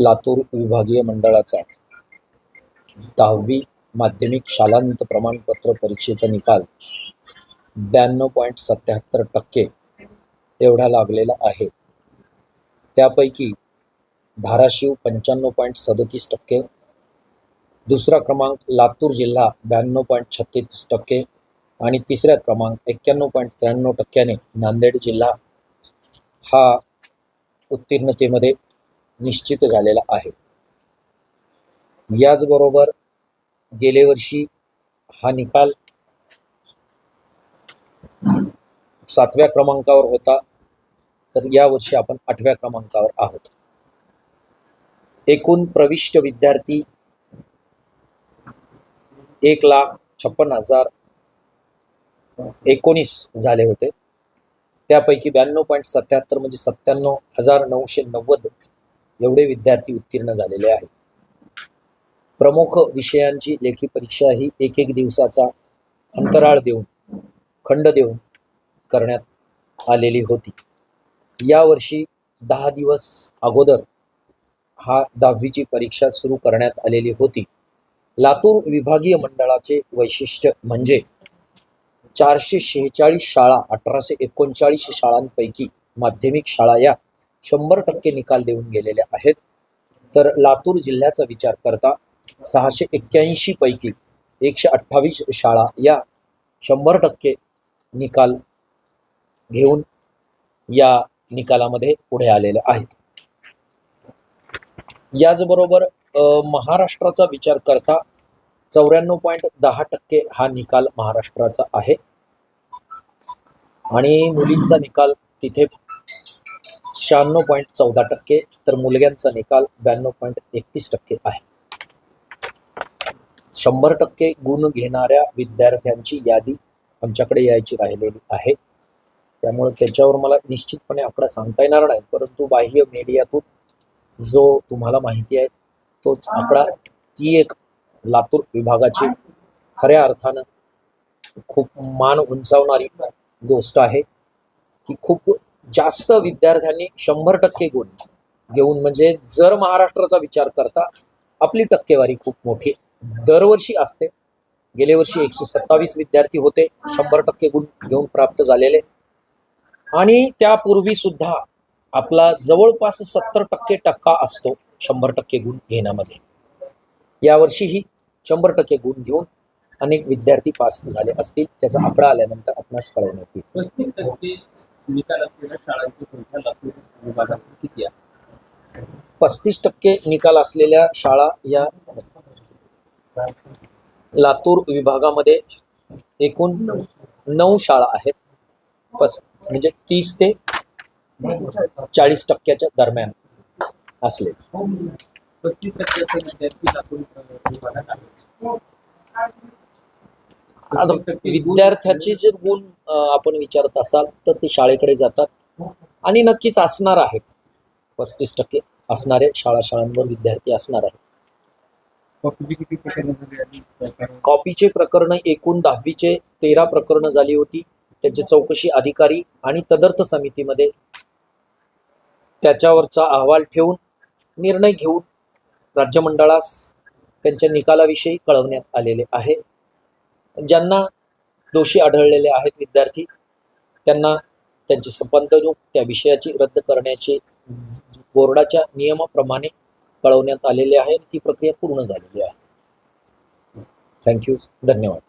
लातूर विभागीय मंडळाचा दहावी माध्यमिक शालांत प्रमाणपत्र परीक्षेचा निकाल ब्याण्णव पॉईंट सत्याहत्तर टक्के एवढा लागलेला आहे. त्यापैकी धाराशिव पंच्याण्णव पॉईंट सदतीस टक्के दुसरा क्रमांक लातूर जिल्हा ब्याण्णव पॉईंट छत्तीस टक्के आणि तिसऱ्या क्रमांक एक्क्याण्णव पॉईंट त्र्याण्णव टक्क्याने नांदेड जिल्हा हा उत्तीर्णतेमध्ये निश्चित झालेला आहे. याचबरोबर गेले वर्षी हा निकाल सातव्या क्रमांकावर होता. तर यावर्षी आपण आठव्या क्रमांकावर आहोत. एकूण प्रविष्ट विद्यार्थी एक लाख छप्पन हजार एकोणीस झाले होते. त्यापैकी ब्याण्णव पॉईंट सत्याहत्तर म्हणजे सत्त्याण्णव हजार नऊशे नव्वद एवढे विद्यार्थी उत्तीर्ण झालेले आहेत. प्रमुख विषयांची लेखी परीक्षा ही एक एक दिवसाचा अंतराळ देऊन खंड देऊन करण्यात आलेली होती. यावर्षी दहा दिवस अगोदर हा दहावीची परीक्षा सुरू करण्यात आलेली होती. लातूर विभागीय मंडळाचे वैशिष्ट्य म्हणजे चारशे शेहेचाळीस शाळा अठराशे एकोणचाळीस शाळांपैकी माध्यमिक शाळा या शंभर टक्के निकाल देऊन गेलेले आहेत. तर लातूर जिल्ह्याचा विचार करता सहाशे एक्क्याऐंशी पैकी एकशे अठ्ठावीस शाळा या शंभर टक्के निकाल घेऊन या निकालामध्ये पुढे आलेल्या आहेत. याचबरोबर महाराष्ट्राचा विचार करता चौऱ्याण्णव पॉईंट दहा टक्के हा निकाल महाराष्ट्राचा आहे. आणि मुलींचा निकाल तिथे शहाण्णव पॉईंट चौदा टक्के तर मुलग्यांचा निकाल ब्याण्णव पॉईंट एकतीस टक्के आहे. शंभर टक्के गुण घेणाऱ्या विद्यार्थ्यांची यादी आमच्याकडे यायची राहिलेली आहे. त्यामुळे त्याच्यावर मला निश्चितपणे आकडा सांगता येणार नाही परंतु बाह्य मीडियातून जो तुम्हाला माहिती आहे तोच आकडा ती एक लातूर विभागाची खऱ्या अर्थानं खूप मान उंचावणारी गोष्ट आहे. की खूप जास्त विद्यार्थ्यांनी शंभर टक्के गुण घेऊन म्हणजे जर महाराष्ट्राचा विचार करता आपली टक्केवारी खूप मोठी दरवर्षी असते. गेल्या वर्षी एकशे सत्तावीस विद्यार्थी होते. शंभर टक्के गुण घेऊन प्राप्त झालेले. आणि त्यापूर्वी सुद्धा आपला जवळपास सत्तर टक्के टक्का असतो शंभर टक्के गुण घेण्यामध्ये. यावर्षीही शंभर टक्के गुण घेऊन अनेक विद्यार्थी पास झाले असतील. त्याचा आकडा आल्यानंतर आपणास कळवण्यात येईल. निकाल असलेल्या शाळांची संख्या लातूर विभागात किती आहे? पस्तीस टक्के निकाल असलेल्या शाळा या लातूर विभागामध्ये एकूण नऊ शाळा आहेत. पस म्हणजे तीस ते चाळीस टक्क्याच्या दरम्यान असले पस्तीस टक्के विद्यार्थी लातूर विभागात आहेत. आता विद्यार्थ्याचे जर गुण आपण विचारत असाल तर ते शाळेकडे जातात. आणि नक्कीच असणार आहेत. पस्तीस टक्के असणारे शाळा शाळांवर विद्यार्थी असणार आहेत. कॉपीचे प्रकरण एकूण दहावीचे तेरा प्रकरणं झाली होती. त्याची चौकशी अधिकारी आणि तदर्थ समितीमध्ये त्याच्यावरचा अहवाल ठेवून निर्णय घेऊन राज्यमंडळास त्यांच्या निकालाविषयी कळवण्यात आलेले आहे. ज्यांना दोषी आढळलेले आहेत विद्यार्थी त्यांना त्यांची संपादनूक त्या विषयाची रद्द करण्याचे बोर्डाच्या नियमाप्रमाणे कळवण्यात आलेले आहे ती प्रक्रिया पूर्ण झालेली आहे. थँक्यू धन्यवाद.